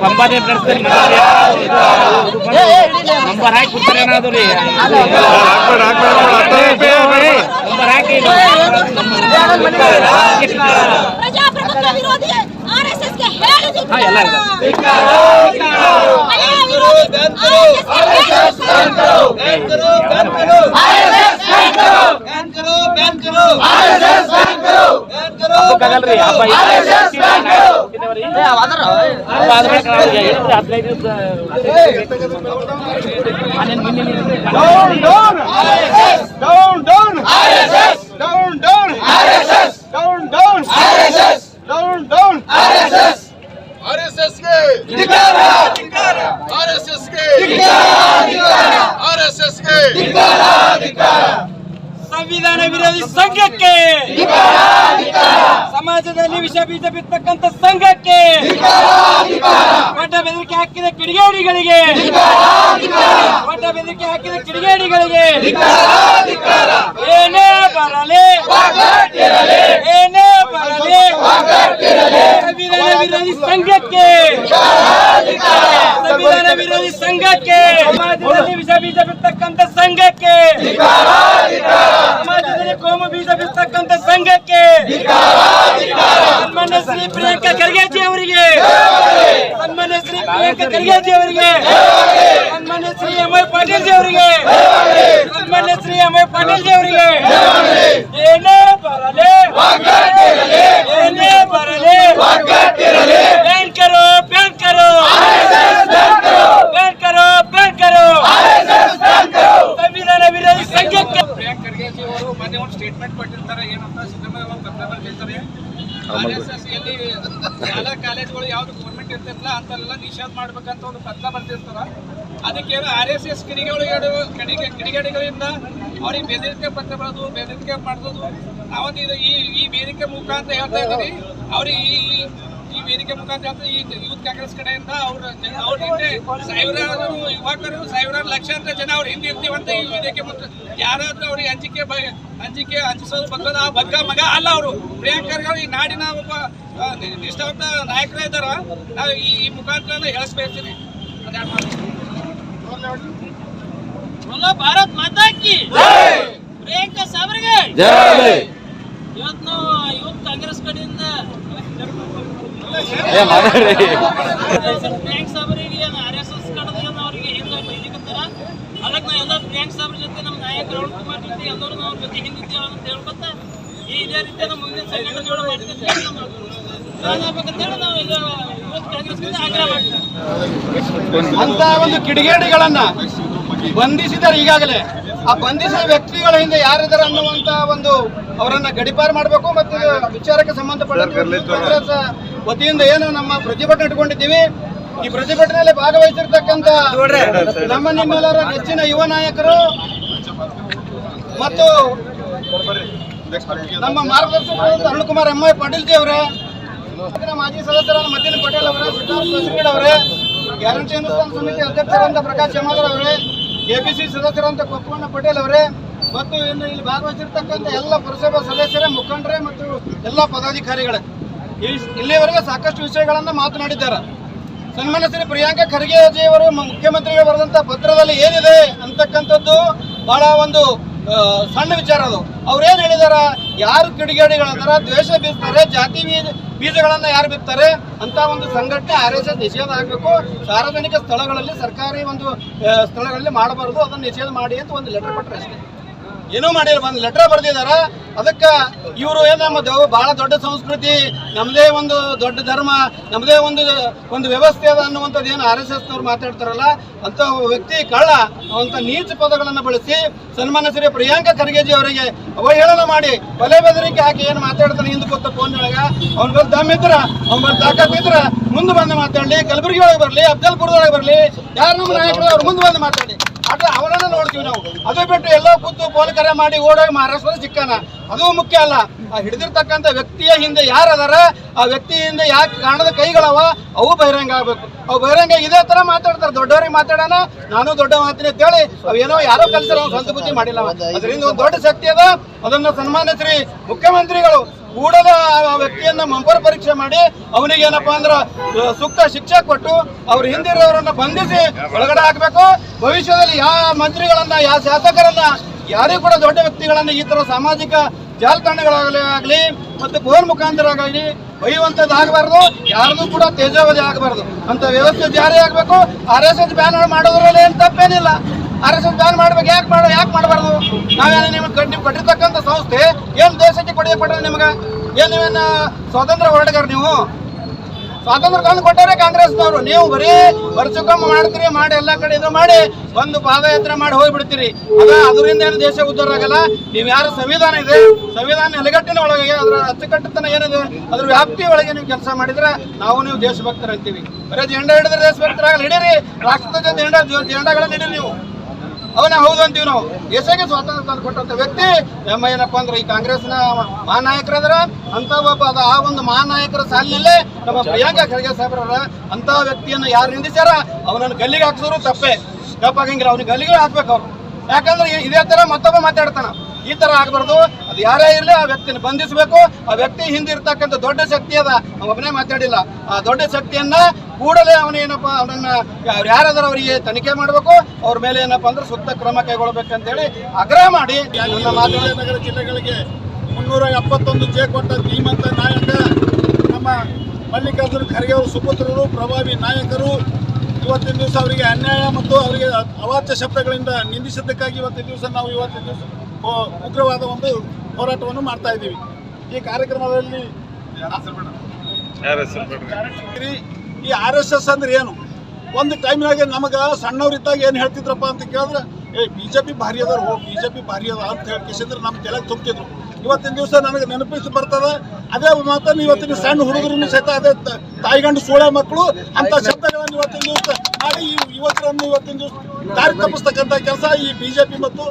ಕಂಬಾನೇ ನಡೆಸ್ತಾರೆ ನಂಬರ್ ಹಾಕಿ ಕೊಡ್ತಾರೆ ಏನಾದ್ರು ರೀ ನಂಬರ್ ಹಾಕಿ ಪ್ರಜಾಪ್ರಭುತ್ವ ವಿರೋಧಿ ಆರ್ಎಸ್ಎಸ್ ಗೆ ಹೇಳಿದ್ದು ಹಾ, ಎಲ್ಲ ಇದೆ. ಮಹಿಳಾ ವಿರೋಧಿ RSS ಗೆ ಹೇಳಿದ್ದು ಹಬ್ಬಕ್ಕಾಗಲ್ರಿ ಹಬ್ಬ ಇದಾವ್ರಿ. ಹಬ್ಬ ಆದ್ಮೇಲೆ ಕಾಣಲ್ಲ. ಹೇಳಿದ್ರೆ ಹದಿನೈದು ದಿವ್ಸ ಸಂವಿಧಾನ ವಿರೋಧಿ ಸಂಘಕ್ಕೆ ಸಮಾಜದಲ್ಲಿ ವಿಷ ಬೀಜ ಬಿತ್ತಕ್ಕಂತ ಸಂಘಕ್ಕೆ ಪಟ್ಟ ಬೆದರಿಕೆ ಹಾಕಿದ ಕಿಡಿಗೇಡಿಗಳಿಗೆ ಪಟ್ಟ ಬೆದರಿಕೆ ಹಾಕಿದ ಕಿಡಿಗೇಡಿಗಳಿಗೆ ಏನೇ ಬರಲಿ ಏನೇ ಬರಲಿ, ಸಂವಿಧಾನ ವಿರೋಧಿ ಸಂಘಕ್ಕೆ, ಸಂವಿಧಾನ ವಿರೋಧಿ ಸಂಘಕ್ಕೆ, ಸಮಾಜದಲ್ಲಿ ವಿಷ ಬೀಜ ಬಿತ್ತಕ್ಕಂತ ಸಂಘಕ್ಕೆ ಸಮಾಜದಲ್ಲಿ ಕೋಮು ಬೀಜ ಬಿತ್ತಕ್ಕಂತ ಸಂಘಕ್ಕೆ ಸನ್ಮಾನ್ಯ ಶ್ರೀ ಪ್ರಿಯಾಂಕಾ ಖರ್ಗೆಜಿ ಅವರಿಗೆ ಸನ್ಮಾನ್ಯ ಶ್ರೀ ಪ್ರಿಯಾಂಕಾ ಖರ್ಗೆಜಿ ಅವರಿಗೆ ಸನ್ಮಾನ್ಯ ಶ್ರೀ ಎಂ ಐ ಪಾಟೀಲ್ ಜಿ ಅವರಿಗೆ ಸನ್ಮಾನ್ಯ ಶ್ರೀ ಎಂ ಐ ಪಾಟೀಲ್ ಜಿ ಅವರಿಗೆ ಏನೇ ಬರಲಿ ಏನೇ ಬರಲಿ ಬ್ಯಾನ್ ಕರೋ ಬ್ಯಾನ್ ಕರೋ ಬ್ಯಾನ್ ಕರೋ ಬ್ಯಾನ್ ಕರೋ ಸಂವಿಧಾನ ವಿರೋಧಿ ಸಂಘಕ್ಕೆ ಪ್ರಿಯಾಂಕ್ ಖರ್ಗೆಜಿ ಅವರು ಮೊನ್ನೆ ಒಂದು ಸ್ಟೇಟ್ಮೆಂಟ್ ಕೊಟ್ಟಿರ್ತಾರೆ ಏನಂತ ಸಿದ್ದರಾಮಯ್ಯ ಅವರು ಪತ್ರದಲ್ಲಿ ಹೇಳ್ತಾರೆ RSS ಎಲ್ಲಿ ಶಾಲಾ ಕಾಲೇಜುಗಳು ಯಾವ್ದು ಗೌರ್ಮೆಂಟ್ ಇರ್ತಿರ್ಲಿಲ್ಲ ಅಂತೆಲ್ಲ ನಿಷೇಧ ಮಾಡ್ಬೇಕಂತ ಒಂದು ಪತ್ರ ಬರ್ತಿರ್ತಾರ ಅದಕ್ಕೆ ಆರ್ ಎಸ್ ಎಸ್ ಕಿಡಿಗೇಡಿಗಳು, ಕಿಡಿಗೆ, ಕಿಡಿಗೇಡಿಗಳಿಂದ ಅವ್ರಿಗೆ ಬೆದರಿಕೆ ಪತ್ರ ಬರೋದು, ಬೆದರಿಕೆ ಮಾಡೋದು ನಾವೊಂದು ಈ ಈ ವೇದಿಕೆ ಮುಖಾಂತರ ಹೇಳ್ತಾ ಇದ್ದೀನಿ. ಅವ್ರಿಗೆ ಈ ಈ ವೇದಿಕೆ ಮುಖಾಂತರ ಈ ಯೂತ್ ಕಾಂಗ್ರೆಸ್ ಕಡೆಯಿಂದ ಅವ್ರ ಅವ್ರ ಹಿಂದೆ ಸಾವಿರಾರು ಯುವಕರು ಸಾವಿರಾರು ಲಕ್ಷಾಂತರ ಜನ ಅವ್ರ ಹಿಂದೆ ಇರ್ತೀವಂತ ಈ ವೇದಿಕೆ ಮುಖ ಯಾರಾದ್ರೂ ಅವ್ರಿಗೆ ಹಂಚಿಕೆ ಹಂಚಿಕೆ ಹಂಚಿಸೋದು ಬಗ್ಗದ ಆ ಬಗ್ಗ ಮಗ ಅಲ್ಲ ಅವರು. ಪ್ರಿಯಾಂಕರ್ ಈ ನಾಡಿನ ಒಬ್ಬ ನಿಷ್ಠಾವಂತ ನಾಯಕರೇ ಇದ್ದಾರ. ನಾವು ಈ ಮುಖಾಂತರ ಹೇಳಿಸ್ಬೇಕ್ತೀನಿ ಭಾರತ್ ಮಾತಾಕಿ. ಪ್ರಿಯಾಂಕ ಸಾವಿರ ಪ್ರಿಯಾಂಕ್ ಸಾಬ್ರಿಗೆ ಏನು ಆರ್ ಎಸ್ ಎಸ್ ಕಡೆದ ಅವರಿಗೆ ಹಿಂದೆ ಬೈಲಿಕತ್ತಾರ ಅದಕ್ಕೆ ನಾವು ಎಲ್ಲ ಪ್ರಿಯಾಂಕ್ ಸಾಬ್ರ ಜೊತೆ ನಮ್ಮ ನಾಯಕ ರೌಂಡ್ ಕುಮಾರ್ ಜೊತೆ ಎಲ್ಲರೂ ಅವ್ರ ಜೊತೆ ಹಿಂದಿದ್ದೇವೆ ಅಂತ ಹೇಳ್ಕೊತ ಈ ಇದೇ ರೀತಿ ನಮ್ಮ ಮುಂದಿನ ಸಂಘಟನೆ ಜೋಡ ಮಾಡ್ತಿದ್ವಿ ಆಗ್ಬೇಕಂತೇಳಿ ನಾವು ಈಗ ಆಗ್ರಹ ಮಾಡ್ತೀವಿ. ಅಂತ ಒಂದು ಕಿಡಿಗೇಡಿಗಳನ್ನ ಬಂಧಿಸಿದ್ದಾರೆ ಈಗಾಗಲೇ. ಆ ಬಂಧಿಸಿದ ವ್ಯಕ್ತಿಗಳ ಹಿಂದೆ ಯಾರಿದ್ದಾರೆ ಅನ್ನುವಂತ ಒಂದು ಅವರನ್ನ ಗಡಿಪಾರು ಮಾಡಬೇಕು ಮತ್ತು ವಿಚಾರಕ್ಕೆ ಸಂಬಂಧಪಟ್ಟ ವತಿಯಿಂದ ಏನು ನಮ್ಮ ಪ್ರತಿಭಟನೆ ಇಟ್ಕೊಂಡಿದ್ದೀವಿ. ಈ ಪ್ರತಿಭಟನೆಯಲ್ಲಿ ಭಾಗವಹಿಸಿರ್ತಕ್ಕಂಥ ನಮ್ಮ ನಿಮ್ಮೆಲ್ಲರ ನೆಚ್ಚಿನ ಯುವ ನಾಯಕರು ಮತ್ತು ನಮ್ಮ ಮಾರ್ಗದರ್ಶಕರಾದ ಅರುಣ್ ಕುಮಾರ್ ಎಂ ಐ ಪಾಟೀಲ್ ಜಿ ಅವರೇ ಮಾಜಿ ಸದಸ್ಯರಾದ ಮತ್ತಿನ ಪಟೇಲ್ ಅವರೇ ಸಿದ್ಧಾರ್ಥ ಅವರೇ ಗ್ಯಾರಂಟಿ ಅನುಷ್ಠಾನ ಸಮಿತಿ ಅಧ್ಯಕ್ಷರಾದ ಪ್ರಕಾಶ್ ಜಮಾದರ್ ಅವರೇ ಕೆಪಿಸಿ ಸದಸ್ಯರಂತ ಕೊಪ್ಪಣ್ಣ ಪಟೇಲ್ ಅವರೇ ಮತ್ತು ಇನ್ನು ಇಲ್ಲಿ ಭಾಗವಹಿಸಿರ್ತಕ್ಕಂಥ ಎಲ್ಲ ಪುರಸಭಾ ಸದಸ್ಯರೇ ಮುಖಂಡರೇ ಮತ್ತು ಎಲ್ಲ ಪದಾಧಿಕಾರಿಗಳೇ. ಇಲ್ಲಿಯವರೆಗೆ ಸಾಕಷ್ಟು ವಿಷಯಗಳನ್ನು ಮಾತನಾಡಿದ್ದಾರೆ. ಸನ್ಮಾನ್ಯ ಶ್ರೀ ಪ್ರಿಯಾಂಕಾ ಖರ್ಗೆ ಅಜ್ಜಿ ಅವರು ಮ- ಮುಖ್ಯಮಂತ್ರಿಗೆ ಬರೆದಂತ ಪತ್ರದಲ್ಲಿ ಏನಿದೆ ಅಂತಕ್ಕಂಥದ್ದು ಬಹಳ ಒಂದು ಸಣ್ಣ ವಿಚಾರ ಅದು. ಅವ್ರೇನ್ ಹೇಳಿದಾರ? ಯಾರು ಕಿಡಿಗೇಡಿಗಳದಾರ ದ್ವೇಷ ಬೀಸ್ತಾರೆ, ಜಾತಿ ಬೀಜ ಬೀಜಗಳನ್ನ ಯಾರು ಬಿತ್ತಾರೆ ಅಂತ ಒಂದು ಸಂಘಟನೆ ಆರ್ ಎಸ್ ಎಸ್ ನಿಷೇಧ ಆಗಬೇಕು ಸಾರ್ವಜನಿಕ ಸ್ಥಳಗಳಲ್ಲಿ ಸರ್ಕಾರಿ ಒಂದು ಸ್ಥಳಗಳಲ್ಲಿ ಮಾಡಬಾರದು, ಅದನ್ನು ನಿಷೇಧ ಮಾಡಿ ಅಂತ ಒಂದು ಲೆಟರ್ ಕೊಟ್ಟರೆ ಅಷ್ಟೇ. ಏನೂ ಮಾಡಿಲ್ಲ ಒಂದು ಲೆಟರ್ ಬರೆದಿದ್ದಾರೆ ಅದಕ್ಕೆ ಇವರು ಏನು ನಮ್ಮ ದೇವ ಬಹಳ ದೊಡ್ಡ ಸಂಸ್ಕೃತಿ ನಮ್ಮದೇ ಒಂದು ದೊಡ್ಡ ಧರ್ಮ ನಮ್ಮದೇ ಒಂದು ಒಂದು ವ್ಯವಸ್ಥೆ ಅದ ಅನ್ನುವಂಥದ್ದು ಏನು ಆರ್ ಎಸ್ ಎಸ್ನವ್ರು ಮಾತಾಡ್ತಾರಲ್ಲ ಅಂತ ವ್ಯಕ್ತಿ ಕಳ್ಳ ಅಂತ ನೀಚ ಪದಗಳನ್ನು ಬಳಸಿ ಸನ್ಮಾನ ಶ್ರೀ ಪ್ರಿಯಾಂಕಾ ಖರ್ಗೆಜಿ ಅವರಿಗೆ ಅವಹೇಳನ ಮಾಡಿ ಕೊಲೆ ಬೆದರಿಕೆ ಹಾಕಿ ಏನು ಮಾತಾಡ್ತಾನೆ ಹಿಂದೆ ಫೋನ್ ಒಳಗ? ಅವ್ನ ಬಂದು ದಮ್ ಇದ್ರ, ಅವ್ನ ತಾಕತ್ ಇದ್ರ, ಮುಂದೆ ಬಂದು ಮಾತಾಡಲಿ ಕಲಬುರಗಿ ಒಳಗೆ ಬರಲಿ, ಅಫ್ಜಲ್ಪುರದೊಳಗೆ ಬರಲಿ, ಯಾರು ನಮ್ಮ ನಾಯಕರು ಅವ್ರು ಮುಂದೆ ಬಂದು ಮಾತಾಡಿ ಆದ್ರೆ ಅವನನ್ನು ನೋಡ್ತೀವಿ ನಾವು. ಅದು ಬಿಟ್ಟು ಎಲ್ಲೋ ಕೂತು ಕೋಲ್ ಕರೆ ಮಾಡಿ ಓಡೋಗಿ ಮಹಾರಾಷ್ಟ್ರದ ಸಿಕ್ಕಾನ. ಅದು ಮುಖ್ಯ ಅಲ್ಲ. ಆ ಹಿಡಿದಿರ್ತಕ್ಕಂಥ ವ್ಯಕ್ತಿಯ ಹಿಂದೆ ಯಾರದಾರ, ಆ ವ್ಯಕ್ತಿಯಿಂದ ಯಾಕೆ ಕಾಣದ ಕೈಗಳವ, ಅವು ಬಹಿರಂಗ ಆಗ್ಬೇಕು. ಅವು ಬಹಿರಂಗ ಇದೇ ತರ ಮಾತಾಡ್ತಾರೆ. ದೊಡ್ಡವರಿಗೆ ಮಾತಾಡೋಣ, ನಾನು ದೊಡ್ಡ ಮಾತಿನ ಅಂತೇಳಿ ಅವೇನೋ ಯಾರೋ ಅವ್ನು ಸ್ವಂತ ಬುದ್ಧಿ ಮಾಡಿಲ್ಲ. ಅದರಿಂದ ಒಂದು ದೊಡ್ಡ ಶಕ್ತಿ ಅದ. ಅದನ್ನ ಸನ್ಮಾನಿಸ್ರಿ ಮುಖ್ಯಮಂತ್ರಿಗಳು ಕೂಡಲೇ ಆ ವ್ಯಕ್ತಿಯನ್ನ ಮಂಪರ ಪರೀಕ್ಷೆ ಮಾಡಿ ಅವನಿಗೆ ಏನಪ್ಪಾ ಅಂದ್ರ ಸೂಕ್ತ ಶಿಕ್ಷೆ ಕೊಟ್ಟು ಅವ್ರ ಹಿಂದಿರೋರನ್ನ ಬಂಧಿಸಿ ಒಳಗಡೆ ಹಾಕ್ಬೇಕು. ಭವಿಷ್ಯದಲ್ಲಿ ಯಾವ ಮಂತ್ರಿಗಳನ್ನ ಯಾವ ಶಾಸಕರನ್ನ ಯಾರಿಗೂ ಕೂಡ ದೊಡ್ಡ ವ್ಯಕ್ತಿಗಳನ್ನ ಈ ತರ ಸಾಮಾಜಿಕ ಜಾಲತಾಣಗಳಾಗಲಿ ಆಗಲಿ ಮತ್ತೆ ಫೋನ್ ಮುಖಾಂತರ ಆಗಲಿ ಬೈಯುವಂಥದ್ದು ಆಗಬಾರ್ದು ಕೂಡ ತೇಜಾವಧಿ ಆಗಬಾರ್ದು. ಅಂತ ವ್ಯವಸ್ಥೆ ಜಾರಿ ಆಗಬೇಕು. ಆರ್ ಎಸ್ ಎಸ್ ಬ್ಯಾನರ್ ಮಾಡೋದ್ರಲ್ಲಿ ಏನು ತಪ್ಪೇನಿಲ್ಲ. ಆರ್ ಜಾನ್ ಮಾಡ್ಬೇಕು. ಯಾಕೆ ಮಾಡೋ ಯಾಕೆ ಮಾಡಬಾರ್ದು? ನಾವೇನು ನಿಮ್ಗೆ ನೀವು ಕಟ್ಟಿರ್ತಕ್ಕಂಥ ಸಂಸ್ಥೆ, ಏನು ದೇಶಕ್ಕೆ ಕೊಡುಗೆ ಕೊಟ್ಟರೆ ನಿಮ್ಗೆ? ಏನು ನೀವೇನು ಸ್ವಾತಂತ್ರ್ಯ ಹೋರಾಟಗಾರ ನೀವು? ಸ್ವಾತಂತ್ರ್ಯ ತಂದು ಕೊಟ್ಟರೆ ಕಾಂಗ್ರೆಸ್ನವರು. ನೀವು ಬರೀ ವರ್ಷಕ್ಕೊಮ್ಮೆ ಮಾಡ್ತೀರಿ, ಮಾಡಿ ಎಲ್ಲ ಕಡೆ ಇದು ಮಾಡಿ ಒಂದು ಪಾದಯಾತ್ರೆ ಮಾಡಿ ಹೋಗ್ಬಿಡ್ತೀರಿ. ಅದ ಅದರಿಂದ ಏನು ದೇಶ ಉದ್ಧಾರ ಆಗಲ್ಲ? ನೀವು ಯಾರು ಸಂವಿಧಾನ ಇದೆ? ಸಂವಿಧಾನ ನೆಲೆಗಟ್ಟಿನ ಒಳಗೆ, ಅದರ ಅಚ್ಚುಕಟ್ಟುತನ ಏನಿದೆ? ಅದ್ರ ವ್ಯಾಪ್ತಿ ಒಳಗೆ ನೀವು ಕೆಲಸ ಮಾಡಿದ್ರೆ ನಾವು ನೀವು ದೇಶಭಕ್ತರಂತೀವಿ ಬರೀ ಜೆಂಡಾ ಹಿಡಿದ್ರೆ ದೇಶಭಕ್ತರಾಗಲ್ಲ. ಹಿಡೀರಿ. ರಾಷ್ಟ್ರದ ಜೆಂಡಾ ಜೆಂಡಾಗಳನ್ನ ಹಿಡೀರಿ ನೀವು. ಅವನೇ ಹೌದು ಅಂತೀವಿ ನಾವು. ದೇಶಕ್ಕೆ ಸ್ವಾತಂತ್ರ್ಯ ತಂದು ಕೊಟ್ಟಂತ ವ್ಯಕ್ತಿ, ನಮ್ಮ ಏನಪ್ಪ ಅಂದ್ರೆ ಈ ಕಾಂಗ್ರೆಸ್ನ ಮಹಾನಾಯಕರಾದ್ರ ಅಂತ ಒಬ್ಬ ಅದ. ಆ ಒಂದು ಮಹಾನಾಯಕರ ಸಾಲಿನಲ್ಲೇ ನಮ್ಮ ಪ್ರಿಯಾಂಕಾ ಖರ್ಗೆ ಸಾಹೇಬ್ರವರ ಅಂತ ವ್ಯಕ್ತಿಯನ್ನ ಯಾರು ನಿಂದಿಸ್ಯಾರ? ಅವನನ್ನು ಗಲ್ಲಿಗೆ ಹಾಕ್ಸೋರು ತಪ್ಪೇ. ತಪ್ಪಾಗಂಗಿಲ್ಲ ಅವ್ನಿಗೆ ಗಲ್ಲಿಗೆ ಹಾಕ್ಬೇಕು ಅವ್ರು. ಯಾಕಂದ್ರೆ ಇದೇ ತರ ಮತ್ತೊಬ್ಬ ಮಾತಾಡ್ತಾನ. ಈ ತರ ಆಗ್ಬಾರ್ದು. ಅದು ಯಾರೇ ಇರಲಿ ಆ ವ್ಯಕ್ತಿನ ಬಂಧಿಸಬೇಕು. ಆ ವ್ಯಕ್ತಿ ಹಿಂದಿರ್ತಕ್ಕಂಥ ದೊಡ್ಡ ಶಕ್ತಿ ಅದ. ಒಬ್ಬನೇ ಮಾತಾಡಿಲ್ಲ. ಆ ದೊಡ್ಡ ಶಕ್ತಿಯನ್ನ ಕೂಡಲೇ ಅವನ ಏನಪ್ಪ ಅವನನ್ನ ಅವ್ರು ಯಾರಾದ್ರೂ ಅವರಿಗೆ ತನಿಖೆ ಮಾಡಬೇಕು ಅವ್ರ ಮೇಲೆ ಏನಪ್ಪ ಅಂದ್ರೆ ಸೂಕ್ತ ಕ್ರಮ ಕೈಗೊಳ್ಬೇಕಂತೇಳಿ ಆಗ್ರಹ ಮಾಡಿ. ನನ್ನ ಮಾತು ನಗರ ಜಿಲ್ಲೆಗಳಿಗೆ ಮುನ್ನೂರ ಎಪ್ಪತ್ತೊಂದು ಜೆ ಕೊಟ್ಟ ಧೀಮಂತ ನಾಯಕ ನಮ್ಮ ಮಲ್ಲಿಕಾರ್ಜುನ ಖರ್ಗೆ ಅವರು ಸುಪುತ್ರರು ಪ್ರಭಾವಿ ನಾಯಕರು ಇವತ್ತಿನ ದಿವಸ ಅವರಿಗೆ ಅನ್ಯಾಯ ಮತ್ತು ಅವರಿಗೆ ಅವಾಚ್ಯ ಶಬ್ದಗಳಿಂದ ನಿಂದಿಸಿದ್ದಕ್ಕಾಗಿ ಇವತ್ತಿನ ದಿವಸ ನಾವು ಇವತ್ತಿನ ದಿವಸ ಉಗ್ರವಾದ ಒಂದು ಹೋರಾಟವನ್ನು ಮಾಡ್ತಾ ಇದ್ದೀವಿ. ಈ ಕಾರ್ಯಕ್ರಮದಲ್ಲಿ ಈ ಆರ್ ಎಸ್ ಎಸ್ ಅಂದ್ರೆ ಏನು? ಒಂದು ಟೈಮ್ನಾಗೆ ನಮಗೆ ಸಣ್ಣವ್ರಿದ್ದಾಗ ಏನು ಹೇಳ್ತಿದ್ರಪ್ಪ ಅಂತ ಕೇಳಿದ್ರೆ ಏ ಬಿ ಜೆ ಪಿ ಭಾರಿ ಅದಾರ ಹೋ ಬಿ ಜೆ ಪಿ ಭಾರಿ ಅದ ಅಂತ ಹೇಳಿ ಕಿಸಿದ್ರೆ ನಮ್ಮ ಕೆಳಗೆ ತುಂಬ್ತಿದ್ರು. ಇವತ್ತಿನ ದಿವಸ ನನಗೆ ನೆನಪಿಸಿ ಬರ್ತದ ಅದೇ ಮಾತನ್ನು ಇವತ್ತಿನ ಸಣ್ಣ ಹುಡುಗರನ್ನು ಸಹಿತ ಅದೇ ತಾಯಿಗಂಡು ಸೋಳೆ ಮಕ್ಕಳು ಅಂತ ಶಬ್ದಗಳನ್ನು ಇವತ್ತಿನ ದಿವಸ ಮಾಡಿ ಈ ಯುವಕರನ್ನು ಇವತ್ತಿನ ದಿವಸ ದಾರಿ ತಪ್ಪಿಸ್ತಕ್ಕಂಥ ಕೆಲಸ ಈ ಬಿ ಜೆ ಪಿ ಮತ್ತು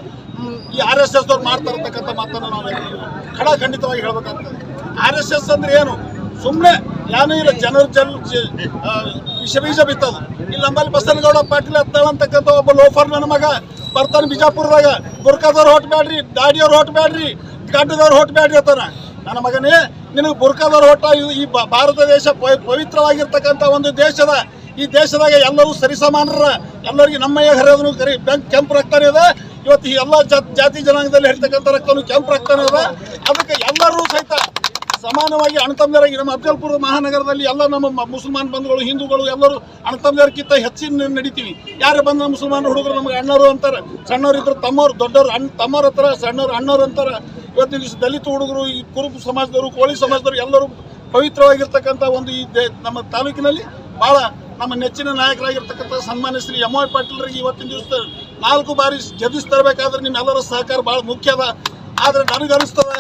ಈ ಆರ್ ಎಸ್ ಎಸ್ ಅವ್ರು ಮಾಡ್ತಾ ಇರ್ತಕ್ಕಂಥ ಮಾತನ್ನು ನಾವು ಖಡಾಖಂಡಿತವಾಗಿ ಹೇಳ್ಬೇಕಾಗ್ತದೆ ಆರ್ ಎಸ್ ಎಸ್ ಅಂದ್ರೆ ಏನು? ಸುಮ್ಮನೆ ಏನೂ ಇಲ್ಲ, ಜನರು ಜನ ವಿಷ ಬೀಜ ಬಿತ್ತದು. ಇಲ್ಲಿ ನಮ್ಮಲ್ಲಿ ಬಸನಗೌಡ ಪಾಟೀಲ್ ಹತ್ತಾಳ ಅಂತಕ್ಕಂಥ ಒಬ್ಬ ಲೋಫರ್ ನನ್ನ ಮಗ. ಬರ್ತಾನೆ ಬಿಜಾಪುರದಾಗ. ಬುರ್ಕಾದವ್ರು ಹೊಟ್ಟು ಬ್ಯಾಡ್ರಿ, ದಾಡಿಯವ್ರು ಹೊಟ್ಟು ಬ್ಯಾಡ್ರಿ, ಗಡ್ಡದವ್ರು ಹೊಟ್ಟು ಬ್ಯಾಡ್ರಿ ಅಂತಾನ. ನನ್ನ ಮಗನೇ, ನಿನಗೆ ಬುರ್ಕಾದವ್ರು ಹೊಟ್ಟ ಇದು ಈ ಭಾರತ ದೇಶ ಪವಿ- ಪವಿತ್ರವಾಗಿರ್ತಕ್ಕಂಥ ಒಂದು ದೇಶದ. ಈ ದೇಶದಾಗ ಎಲ್ಲರೂ ಸರಿಸಮಾನರ ಎಲ್ಲರಿಗೆ ನಮ್ಮಯ್ಯ ಹರಿಯೋದನ್ನು ಕರಿ ಬೆಂಕ್ ಕೆಂಪು ರಕ್ತನೇ ಅದ. ಇವತ್ತು ಈ ಎಲ್ಲ ಜಾತ್- ಜನಾಂಗದಲ್ಲಿ ಹೇಳ್ತಕ್ಕಂಥ ರಕ್ತನು ಕೆಂಪು ರಕ್ತನೇ ಅದ. ಅದಕ್ಕೆ ಎಲ್ಲರೂ ಸಹಿತ ಸಮಾನವಾಗಿ ಅಣ್ಣತಮ್ಮದರಾಗಿ ನಮ್ಮ ಅಫಜಲ್ಪುರ ಮಹಾನಗರದಲ್ಲಿ ಎಲ್ಲ ನಮ್ಮ ಮುಸಲ್ಮಾನ್ ಬಂಧುಗಳು, ಹಿಂದೂಗಳು, ಎಲ್ಲರೂ ಅಣ್ಣತಮ್ಮದರ್ಕಿಂತ ಹೆಚ್ಚಿನ ನಡಿತೀವಿ. ಯಾರೇ ಬಂದ ಮುಸಲ್ಮಾನ್ ಹುಡುಗರು ನಮಗೆ ಅಣ್ಣರು ಅಂತಾರೆ. ಸಣ್ಣವ್ರು ಇದ್ರು ತಮ್ಮವ್ರು, ದೊಡ್ಡವ್ರು ಅಣ್ಣ ತಮ್ಮವ್ರ ಹತ್ರ ಸಣ್ಣವ್ರು ಅಣ್ಣವ್ರು ಅಂತಾರೆ. ಇವತ್ತಿನ ದಿವಸ ದಲಿತ ಹುಡುಗರು, ಈ ಕುರುಬ ಸಮಾಜದವರು, ಕೋಳಿ ಸಮಾಜದವರು ಎಲ್ಲರೂ ಪವಿತ್ರವಾಗಿರ್ತಕ್ಕಂಥ ಒಂದು ಈ ನಮ್ಮ ತಾಲೂಕಿನಲ್ಲಿ ಭಾಳ ನಮ್ಮ ನೆಚ್ಚಿನ ನಾಯಕರಾಗಿರ್ತಕ್ಕಂಥ ಸನ್ಮಾನ್ಯ ಶ್ರೀ ಎಂ ವೈ ಪಾಟೀಲ್ರಿಗೆ ಇವತ್ತಿನ ದಿವಸ ನಾಲ್ಕು ಬಾರಿ ಗೆದ್ದಿಸ್ ತರಬೇಕಾದ್ರೆ ನಿಮ್ಮೆಲ್ಲರ ಸಹಕಾರ ಭಾಳ ಮುಖ್ಯ ಅದ. ಆದ್ರೆ ನನಗನ್ನಿಸ್ತದ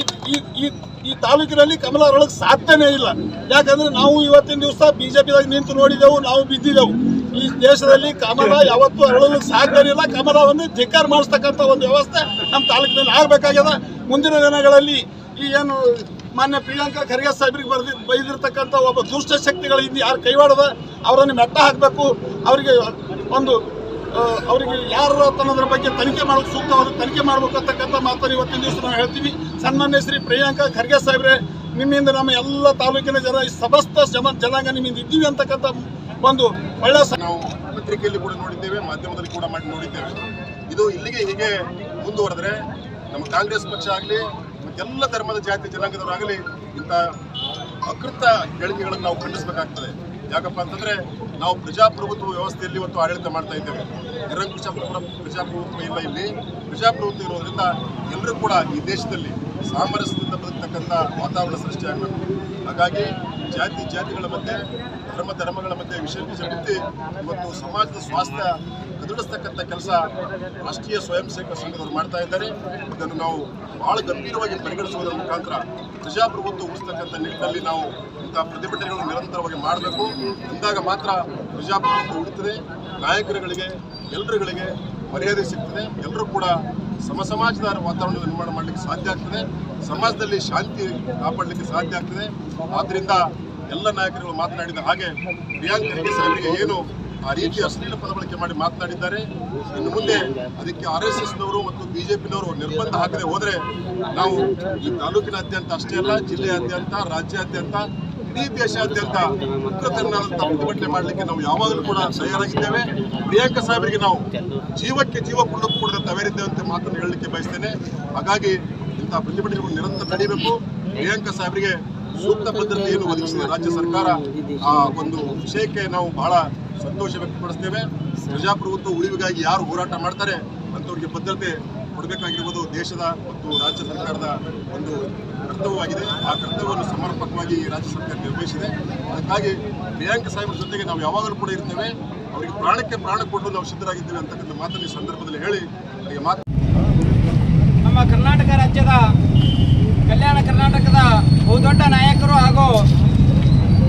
ಈ ಈ ತಾಲೂಕಿನಲ್ಲಿ ಕಮಲ ಅರಳಕ್ಕೆ ಸಾಧ್ಯನೇ ಇಲ್ಲ. ಯಾಕಂದ್ರೆ ನಾವು ಇವತ್ತಿನ ದಿವಸ ಬಿಜೆಪಿದಾಗ ನಿಂತು ನೋಡಿದೆವು, ನಾವು ಬಿದ್ದಿದೆವು. ಈ ದೇಶದಲ್ಲಿ ಕಮಲ ಯಾವತ್ತೂ ಅರಳಲಿಕ್ಕೆ ಸಾಧ್ಯ ಇಲ್ಲ. ಕಮಲವನ್ನು ಧಿಕ್ಕಾರ ಮಾಡಿಸ್ತಕ್ಕಂಥ ಒಂದು ವ್ಯವಸ್ಥೆ ನಮ್ಮ ತಾಲೂಕಿನಲ್ಲಿ ಆಗಬೇಕಾಗ್ಯದ. ಮುಂದಿನ ದಿನಗಳಲ್ಲಿ ಈ ಏನು ಮಾನ್ಯ ಪ್ರಿಯಾಂಕಾ ಖರ್ಗೆ ಸಾಹೇಬ್ರಿಗೆ ಬರ್ದಿ ಬೈದಿರ್ತಕ್ಕಂಥ ಒಬ್ಬ ದುಷ್ಟ ಶಕ್ತಿಗಳ ಹಿಂದೆ ಯಾರು ಕೈವಾಡದ, ಅವರನ್ನು ಮೆಟ್ಟ ಹಾಕಬೇಕು. ಅವರಿಗೆ ಒಂದು ಅವರಿಗೆ ಯಾರು ಅನ್ನೋದ್ರ ಬಗ್ಗೆ ತನಿಖೆ ಮಾಡೋದು ಸೂಕ್ತವಾದ ತನಿಖೆ ಮಾಡ್ಬೇಕಂತಕ್ಕಂಥ ಮಾತನ್ನು ಇವತ್ತಿನ ದಿವಸ ನಾವು ಹೇಳ್ತೀವಿ. ಸನ್ಮಾನ್ಯ ಶ್ರೀ ಪ್ರಿಯಾಂಕ ಖರ್ಗೆ ಸಾಹೇಬ್ರೆ, ನಿಮ್ಮಿಂದ ನಮ್ಮ ಎಲ್ಲ ತಾಲೂಕಿನ ಜನ, ಈ ಸಮಸ್ತ ಜನ ಜನಾಂಗ ನಿಮ್ಮಿಂದ ಇದ್ದೀವಿ ಅಂತಕ್ಕಂಥ ಒಂದು ಒಳ್ಳೆ ನಾವು ಪತ್ರಿಕೆಯಲ್ಲಿ ಕೂಡ ನೋಡಿದ್ದೇವೆ, ಮಾಧ್ಯಮದಲ್ಲಿ ಕೂಡ ಮಾಡಿ ನೋಡಿದ್ದೇವೆ. ಇದು ಇಲ್ಲಿಗೆ ಹೀಗೆ ಮುಂದುವರೆದ್ರೆ ನಮ್ಮ ಕಾಂಗ್ರೆಸ್ ಪಕ್ಷ ಆಗಲಿ ಮತ್ತೆಲ್ಲ ಧರ್ಮದ ಜಾತಿ ಜನಾಂಗದವರಾಗಲಿ ಇಂಥ ಅಕೃತ ಹೇಳಿಕೆಗಳನ್ನು ನಾವು ಖಂಡಿಸಬೇಕಾಗ್ತದೆ. ಯಾಕಪ್ಪ ಅಂತಂದ್ರೆ ನಾವು ಪ್ರಜಾಪ್ರಭುತ್ವ ವ್ಯವಸ್ಥೆಯಲ್ಲಿ ಇವತ್ತು ಆಡಳಿತ ಮಾಡ್ತಾ ಇದ್ದೇವೆ. ನಿರಂಕುಶ ಪ್ರ- ಪ್ರಜಾಪ್ರಭುತ್ವ ಇಲ್ಲ ಇಲ್ಲಿ. ಪ್ರಜಾಪ್ರಭುತ್ವ ಇರೋದ್ರಿಂದ ಎಲ್ಲರೂ ಕೂಡ ಈ ದೇಶದಲ್ಲಿ ಸಾಮರಸ್ಯದಿಂದ ಬದುಕ್ತಕ್ಕಂಥ ವಾತಾವರಣ ಸೃಷ್ಟಿಯಾಗಬೇಕು ಹಾಗಾಗಿ ಜಾತಿ ಜಾತಿಗಳ ಮಧ್ಯೆ, ಧರ್ಮ ಧರ್ಮಗಳ ಮಧ್ಯೆ ಬೀಜ ಬಿತ್ತಿ ಇವತ್ತು ಸಮಾಜದ ಸ್ವಾಸ್ಥ್ಯ ಕದಡಿಸ್ತಕ್ಕಂಥ ಕೆಲಸ ರಾಷ್ಟ್ರೀಯ ಸ್ವಯಂ ಸೇವಕ ಸಂಘದವರು ಮಾಡ್ತಾ ಇದ್ದಾರೆ. ಇದನ್ನು ನಾವು ಬಹಳ ಗಂಭೀರವಾಗಿ ಪರಿಗಣಿಸುವುದರ ಮುಖಾಂತರ ಪ್ರಜಾಪ್ರಭುತ್ವ ಉಳಿಸ್ತಕ್ಕಂಥ ನಿಟ್ಟಿನಲ್ಲಿ ನಾವು ಇಂಥ ಪ್ರತಿಭಟನೆಗಳನ್ನು ನಿರಂತರವಾಗಿ ಮಾಡಬೇಕು. ಅಂದಾಗ ಮಾತ್ರ ಪ್ರಜಾಪ್ರಭುತ್ವ ಉಳಿತದೆ. ನಾಯಕರುಗಳಿಗೆ ಎಲ್ಲರುಗಳಿಗೆ ಮರ್ಯಾದೆ ಸಿಗ್ತದೆ. ಎಲ್ಲರೂ ಕೂಡ ಸಮ ಸಮಾಜದ ವಾತಾವರಣ ನಿರ್ಮಾಣ ಮಾಡಲಿಕ್ಕೆ ಸಾಧ್ಯ ಆಗ್ತದೆ. ಸಮಾಜದಲ್ಲಿ ಶಾಂತಿ ಕಾಪಾಡಲಿಕ್ಕೆ ಸಾಧ್ಯ ಆಗ್ತದೆ. ಆದ್ದರಿಂದ ಎಲ್ಲ ನಾಯಕರುಗಳು ಮಾತನಾಡಿದ ಹಾಗೆ ಪ್ರಿಯಾಂಕ್ ಖರ್ಗೆ ಸಾಹೇಬರಿಗೆ ಏನು ಆ ರೀತಿ ಅಶ್ಲೀಲ ಪದ ಬಳಕೆ ಮಾಡಿ ಮಾತನಾಡಿದ್ದಾರೆ. ಇನ್ನು ಮುಂದೆ ಅದಕ್ಕೆ ಆರ್ ಎಸ್ ಎಸ್ನವರು ಮತ್ತು ಬಿಜೆಪಿನವರು ನಿರ್ಬಂಧ ಹಾಕದೆ ಹೋದ್ರೆ ನಾವು ಈ ತಾಲೂಕಿನಾದ್ಯಂತ ಅಷ್ಟೇ ಅಲ್ಲ, ಜಿಲ್ಲೆಯಾದ್ಯಂತ, ರಾಜ್ಯಾದ್ಯಂತ, ಇಡೀ ದೇಶಾದ್ಯಂತ ಉಗ್ರತನಾದಂತ ಪ್ರತಿಭಟನೆ ಮಾಡಲಿಕ್ಕೆ ನಾವು ಯಾವಾಗಲೂ ಕೂಡ ತಯಾರಾಗಿದ್ದೇವೆ. ಪ್ರಿಯಾಂಕಾ ಸಾಹೇಬರಿಗೆ ನಾವು ಜೀವಕ್ಕೆ ಜೀವ ಕೊಡಲು ಕೂಡ ತಯಾರಿದ್ದೇವೆ ಮಾತನ್ನು ಹೇಳಲಿಕ್ಕೆ ಬಯಸ್ತೇನೆ. ಹಾಗಾಗಿ ಇಂತಹ ಪ್ರತಿಭಟನೆಗಳು ನಿರಂತರ ನಡೀಬೇಕು. ಪ್ರಿಯಾಂಕಾ ಸಾಹೇಬರಿಗೆ ಸೂಕ್ತ ಭದ್ರತೆಯನ್ನು ಒದಗಿಸಿದೆ ರಾಜ್ಯ ಸರ್ಕಾರ ಆ ಒಂದು ವಿಷಯಕ್ಕೆ ನಾವು ಬಹಳ ಸಂತೋಷ ವ್ಯಕ್ತಪಡಿಸ್ತೇವೆ. ಪ್ರಜಾಪ್ರಭುತ್ವ ಉಳಿವಿಗಾಗಿ ಯಾರು ಹೋರಾಟ ಮಾಡ್ತಾರೆ ಅಂತವ್ರಿಗೆ ಭದ್ರತೆ ಕೊಡಬೇಕಾಗಿರುವುದು ದೇಶದ ಮತ್ತು ರಾಜ್ಯ ಸರ್ಕಾರದ ಒಂದು ಕರ್ತವ್ಯವಾಗಿದೆ. ಆ ಕರ್ತವ್ಯವನ್ನು ಸಮರ್ಪಕವಾಗಿ ರಾಜ್ಯ ಸರ್ಕಾರ ನಿರ್ವಹಿಸಿದೆ. ಅದಕ್ಕಾಗಿ ಪ್ರಿಯಾಂಕ ಸಾಹೇಬ್ರ ಜೊತೆಗೆ ನಾವು ಯಾವಾಗಲೂ ಕೂಡ ಇರ್ತೇವೆ. ಅವರಿಗೆ ಪ್ರಾಣಕ್ಕೆ ಪ್ರಾಣ ಕೊಟ್ಟು ನಾವು ಸಿದ್ಧರಾಗಿದ್ದೇವೆ ಅಂತಕ್ಕಂಥ ಮಾತನ್ನು ಈ ಸಂದರ್ಭದಲ್ಲಿ ಹೇಳಿ ಅವರಿಗೆ ಮಾತು ನಮ್ಮ ಕರ್ನಾಟಕ ರಾಜ್ಯದ ಕಲ್ಯಾಣ ಕರ್ನಾಟಕದ ಬಹುದೊಡ್ಡ ನಾಯಕರು ಹಾಗೂ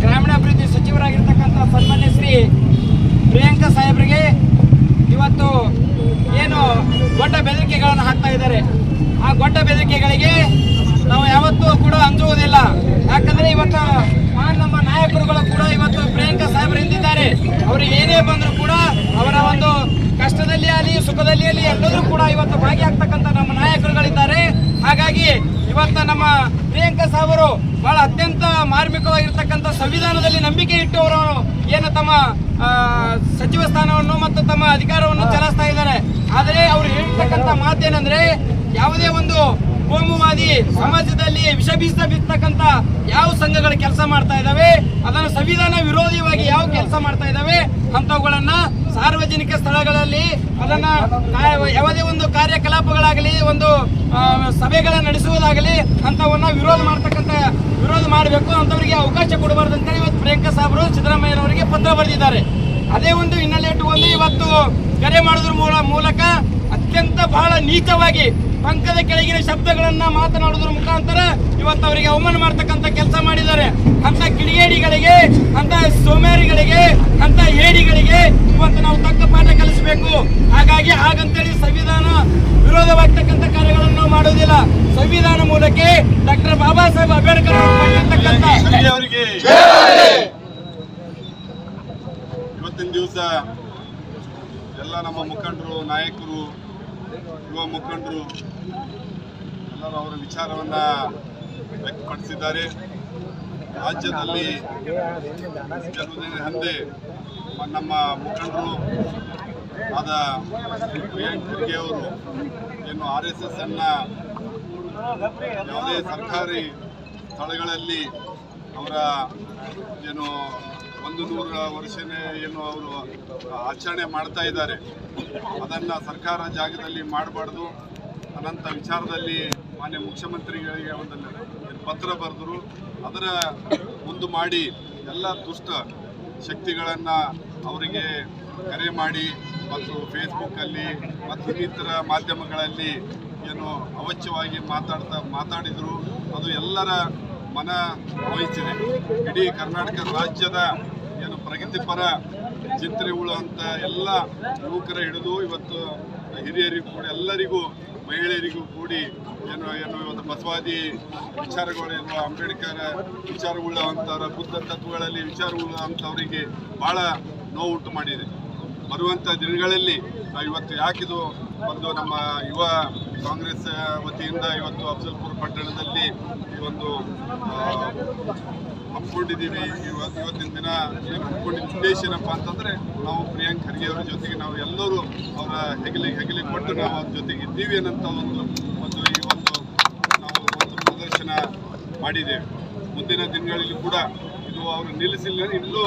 ಗ್ರಾಮೀಣಾಭಿವೃದ್ಧಿ ಸಚಿವರಾಗಿರ್ತಕ್ಕಂಥ ಸನ್ಮಾನ್ಯ ಶ್ರೀ ಪ್ರಿಯಾಂಕಾ ಸಾಹೇಬರಿಗೆ ಇವತ್ತು ಏನು ದೊಡ್ಡ ಬೆದರಿಕೆಗಳನ್ನು ಹಾಕ್ತಾ ಇದ್ದಾರೆ. ಆ ದೊಡ್ಡ ಬೆದರಿಕೆಗಳಿಗೆ ನಾವು ಯಾವತ್ತೂ ಕೂಡ ಅಂಜುವುದಿಲ್ಲ. ಯಾಕಂದ್ರೆ ಇವತ್ತು ನಮ್ಮ ನಾಯಕರುಗಳು ಕೂಡ ಇವತ್ತು ಪ್ರಿಯಾಂಕಾ ಸಾಹೇಬರು ಹಿಂದಿದ್ದಾರೆ ಅವರು ಏನೇ ಬಂದರೂ ಕೂಡ ಅವರ ಒಂದು ಕಷ್ಟದಲ್ಲಿ ಆಗಲಿ ಸುಖದಲ್ಲಿ ಆಗಲಿ ಎಲ್ಲರೂ ಕೂಡ ಇವತ್ತು ಭಾಗಿಯಾಗ್ತಕ್ಕಂಥ ನಮ್ಮ ನಾಯಕರುಗಳಿದ್ದಾರೆ. ಹಾಗಾಗಿ ಇವತ್ತು ನಮ್ಮ ಪ್ರಿಯಾಂಕಾ ಸಾಹೇಬರು ಬಹಳ ಅತ್ಯಂತ ಮಾರ್ಮಿಕವಾಗಿರ್ತಕ್ಕಂಥ ಸಂವಿಧಾನದಲ್ಲಿ ನಂಬಿಕೆ ಇಟ್ಟು ಆ, ಸಚಿವ ಸ್ಥಾನವನ್ನು ಮತ್ತು ತಮ್ಮ ಅಧಿಕಾರವನ್ನು ಚಲಾಯಿಸ್ತಾ ಇದ್ದಾರೆ. ಆದರೆ ಅವರು ಹೇಳ್ತಕ್ಕಂಥ ಮಾತೇನೆಂದ್ರೆ, ಯಾವುದೇ ಒಂದು ಕೋಮುವಾದಿ ಸಮಾಜದಲ್ಲಿ ವಿಷ ಬೀಸ ಬಿತ್ತಕ್ಕಂತ ಯಾವ ಸಂಘಗಳು ಕೆಲಸ ಮಾಡ್ತಾ ಇದಾವೆ ಅದನ್ನು ಸಂವಿಧಾನ ವಿರೋಧಿಯಾಗಿ ಯಾವ ಕೆಲಸ ಮಾಡ್ತಾ ಇದಾವೆ ಅಂತವುಗಳನ್ನ ಸಾರ್ವಜನಿಕ ಸ್ಥಳಗಳಲ್ಲಿ ಅದನ್ನ ಯಾವುದೇ ಒಂದು ಕಾರ್ಯಕಲಾಪಗಳಾಗಲಿ, ಒಂದು ಸಭೆಗಳ ನಡೆಸುವುದಾಗಲಿ ಅಂತವನ್ನ ವಿರೋಧ ಮಾಡ್ತಕ್ಕಂಥ, ವಿರೋಧ ಮಾಡಬೇಕು ಅಂತವರಿಗೆ ಅವಕಾಶ ಕೊಡಬಾರ್ದು ಅಂತೇಳಿ ಇವತ್ತು ಪ್ರಿಯಾಂಕಾ ಸಾಬ್ರು, ಸಿದ್ದರಾಮಯ್ಯನವರಿಗೆ ಪತ್ರ ಬರೆದಿದ್ದಾರೆ. ಅದೇ ಒಂದು ಹಿನ್ನೆಲೆ ಇಟ್ಟುಕೊಂಡು ಇವತ್ತು ಕರೆ ಮಾಡೋದ್ರ ಮೂಲ ಮೂಲಕ ಅತ್ಯಂತ ಬಹಳ ನೀಚವಾಗಿ ಪಂಕದ ಕೆಳಗಿನ ಶಬ್ದಗಳನ್ನ ಮಾತನಾಡೋದ್ರ ಮುಖಾಂತರ ಇವತ್ತು ಅವರಿಗೆ ಅವಮಾನ ಮಾಡ್ತಕ್ಕಂಥ ಕೆಲಸ ಮಾಡಿದ್ದಾರೆ. ಅಂತ ಕಿಡಿಗೇಡಿಗಳಿಗೆ ಅಂತ ಸೋಮಾರಿಗಳಿಗೆ ಅಂತ ಏಡಿಗಳಿಗೆ ಇವತ್ತು ನಾವು ತಕ್ಕ ಪಾಠ ಕಲಿಸಬೇಕು. ಹಾಗಾಗಿ ಹಾಗಂತೇಳಿ ಸಂವಿಧಾನ ವಿರೋಧವಾಗ್ತಕ್ಕಂಥ ಕಾರ್ಯಗಳನ್ನು ನಾವು ಮಾಡೋದಿಲ್ಲ ಸಂವಿಧಾನ ಮೂಲಕ ಡಾಕ್ಟರ್ ಬಾಬಾ ಸಾಹೇಬ್ ಅಂಬೇಡ್ಕರ್ ಅವರಿಗೆ ಇವತ್ತಿನ ದಿವಸ ಎಲ್ಲ ನಮ್ಮ ಮುಖಂಡರು, ನಾಯಕರು, ಯುವ ಮುಖಂಡರು ಎಲ್ಲರೂ ಅವರ ವಿಚಾರವನ್ನು ವ್ಯಕ್ತಪಡಿಸಿದ್ದಾರೆ. ರಾಜ್ಯದಲ್ಲಿ ಕೆಲವು ದಿನ ಹಿಂದೆ ನಮ್ಮ ಮುಖಂಡರು ಆದ ಪ್ರಿಯಾಂಕ್ ಖರ್ಗೆ ಅವರು ಏನು ಆರ್ ಎಸ್ ಎಸ್ ಅನ್ನ ಯಾವುದೇ ಸರ್ಕಾರಿ ಸ್ಥಳಗಳಲ್ಲಿ ಅವರ ಏನು ಒಂದು ನೂರ ವರ್ಷನೇ ಏನು ಅವರು ಆಚರಣೆ ಮಾಡ್ತಾ ಇದ್ದಾರೆ. ಅದನ್ನು ಸರ್ಕಾರ ಜಾಗದಲ್ಲಿ ಮಾಡಬಾರ್ದು. ಅನಂತ ವಿಚಾರದಲ್ಲಿ ಮಾನ್ಯ ಮುಖ್ಯಮಂತ್ರಿಗಳಿಗೆ ಒಂದು ಪತ್ರ ಬರೆದರು. ಅದರ ಮುಂದೆ ಮಾಡಿ ಎಲ್ಲ ದುಷ್ಟ ಶಕ್ತಿಗಳನ್ನು ಅವರಿಗೆ ಕರೆ ಮಾಡಿ ಮತ್ತು ಫೇಸ್ಬುಕ್ಕಲ್ಲಿ ಮತ್ತು ಇನ್ನಿತರ ಮಾಧ್ಯಮಗಳಲ್ಲಿ ಏನು ಅವಶ್ಯವಾಗಿ ಮಾತಾಡ್ತಾ ಮಾತಾಡಿದರು. ಅದು ಎಲ್ಲರ ಮನ ವಹಿಸಿದೆ ಇಡೀ ಕರ್ನಾಟಕ ರಾಜ್ಯದ ಪ್ರಗತಿಪರ ಚಿಂತನೆ ಅಂತ ಎಲ್ಲ ಯುವಕರ ಹಿಡಿದು ಇವತ್ತು ಹಿರಿಯರಿಗೂ ಕೂಡ, ಎಲ್ಲರಿಗೂ, ಮಹಿಳೆಯರಿಗೂ ಕೂಡಿ ಏನು ಏನು ಇವತ್ತು ಬಸವಾದಿ ವಿಚಾರಗಳಿರುವ ಅಂಬೇಡ್ಕರ್ ವಿಚಾರವುಳ್ಳವಂಥವ್ರ ಬುದ್ಧ ತತ್ವಗಳಲ್ಲಿ ವಿಚಾರವುಳ್ಳವಂಥವರಿಗೆ ಭಾಳ ನೋವು ಉಂಟು ಮಾಡಿದೆ. ಬರುವಂಥ ದಿನಗಳಲ್ಲಿ ಇವತ್ತು ಯಾಕಿದು ಒಂದು ನಮ್ಮ ಯುವ ಕಾಂಗ್ರೆಸ್ ವತಿಯಿಂದ ಇವತ್ತು ಅಫ್ಜಲ್ಪುರ ಪಟ್ಟಣದಲ್ಲಿ ಈ ಒಂದು ಹಮ್ಮಿಕೊಂಡಿದ್ದೀವಿ. ಇವತ್ತು ಇವತ್ತಿನ ದಿನ ಏನು ಹಮ್ಮಿಕೊಂಡಿದ್ದ ಉದ್ದೇಶ ಏನಪ್ಪ ಅಂತಂದರೆ ನಾವು ಪ್ರಿಯಾಂಕ್ ಖರ್ಗೆ ಅವರ ಜೊತೆಗೆ ನಾವು ಎಲ್ಲರೂ ಅವರ ಹೆಗಲಿ ಹೆಗಲಿ ಕೊಟ್ಟು ನಾವು ಅವ್ರ ಜೊತೆಗೆ ಇದ್ದೀವಿ ಅನ್ನೋಂಥ ಒಂದು ಒಂದು ಈ ಒಂದು ನಾವು ಒಂದು ಪ್ರದರ್ಶನ ಮಾಡಿದ್ದೇವೆ. ಮುಂದಿನ ದಿನಗಳಲ್ಲಿ ಕೂಡ ಇದು ಅವರು ನಿಲ್ಲಿಸಿಲ್ಲ ಇನ್ನೂ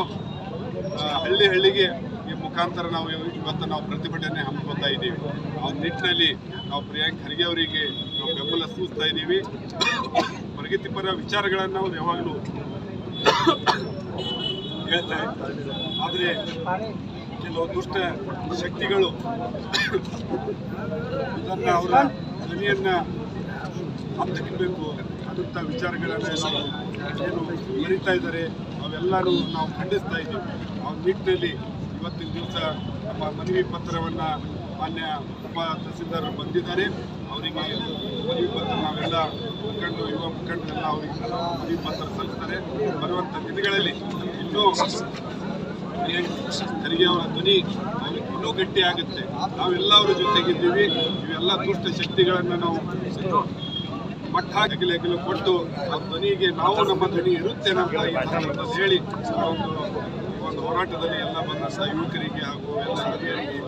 ಹಳ್ಳಿ ಹಳ್ಳಿಗೆ ಈ ಮುಖಾಂತರ ನಾವು ಇವತ್ತು ನಾವು ಪ್ರತಿಭಟನೆ ಹಮ್ಮಿಕೊತಾ ಇದ್ದೀವಿ. ಆ ನಿಟ್ಟಿನಲ್ಲಿ ನಾವು ಪ್ರಿಯಾಂಕ್ ಖರ್ಗೆ ಅವರಿಗೆ ನಾವು ಬೆಂಬಲ ಸೂಚಿಸ್ತಾ ಇದ್ದೀವಿ. ಪ್ರಗತಿಪರ ವಿಚಾರಗಳನ್ನು ನಾವು ಯಾವಾಗಲೂ ಹೇಳ್ತಾ ಇರ್ತಾರೆ ಆದರೆ ಕೆಲವು ದುಷ್ಟ ಶಕ್ತಿಗಳು ಇದನ್ನು ಅವರ ಧ್ವನಿಯನ್ನು ಹತ್ತಿಕ್ಕಬೇಕು ಅಂತ ವಿಚಾರಗಳನ್ನು ಏನು ಬರೀತಾ ಇದ್ದಾರೆ ಅವೆಲ್ಲರೂ ನಾವು ಖಂಡಿಸ್ತಾ ಇದ್ದೀವಿ. ಆ ನಿಟ್ಟಿನಲ್ಲಿ ಇವತ್ತಿನ ದಿವಸ ನಮ್ಮ ಮನವಿ ಪತ್ರವನ್ನು ಮಾನ್ಯ ಉಪ ತಹಸೀಲ್ದಾರ್ ಬಂದಿದ್ದಾರೆ. ಅವರಿಗೆ ಮನವಿ ಪತ್ರ ನಾವೆಲ್ಲ ಮುಖಂಡರು ಯುವ ಮುಖಂಡರೆಲ್ಲ ಅವರಿಗೆ ಮನವಿ ಪತ್ರ ಸಲ್ಲಿಸ್ತಾರೆ. ಬರುವಂಥ ದಿನಗಳಲ್ಲಿ ಇನ್ನೂ ಖರ್ಗೆ ಅವರ ಧ್ವನಿ ಇನ್ನೂ ಗಟ್ಟಿ ಆಗುತ್ತೆ. ನಾವೆಲ್ಲ ಅವರ ಜೊತೆಗಿದ್ದೀವಿ. ಇವೆಲ್ಲ ದುಷ್ಟ ಶಕ್ತಿಗಳನ್ನು ನಾವು ಮಟ್ಟ ಹಾಕಲು ಕೊಟ್ಟು ಆ ಧ್ವನಿಗೆ ನಾವು ನಮ್ಮ ಧ್ವನಿ ಇರುತ್ತೆ ನಮ್ಮ ಹೇಳಿ ಒಂದು ಹೋರಾಟದಲ್ಲಿ ಎಲ್ಲ ಬಂದಂಥ ಯುವಕರಿಗೆ ಹಾಗೂ ಎಲ್ಲ ಹಿರಿಯರಿಗೆ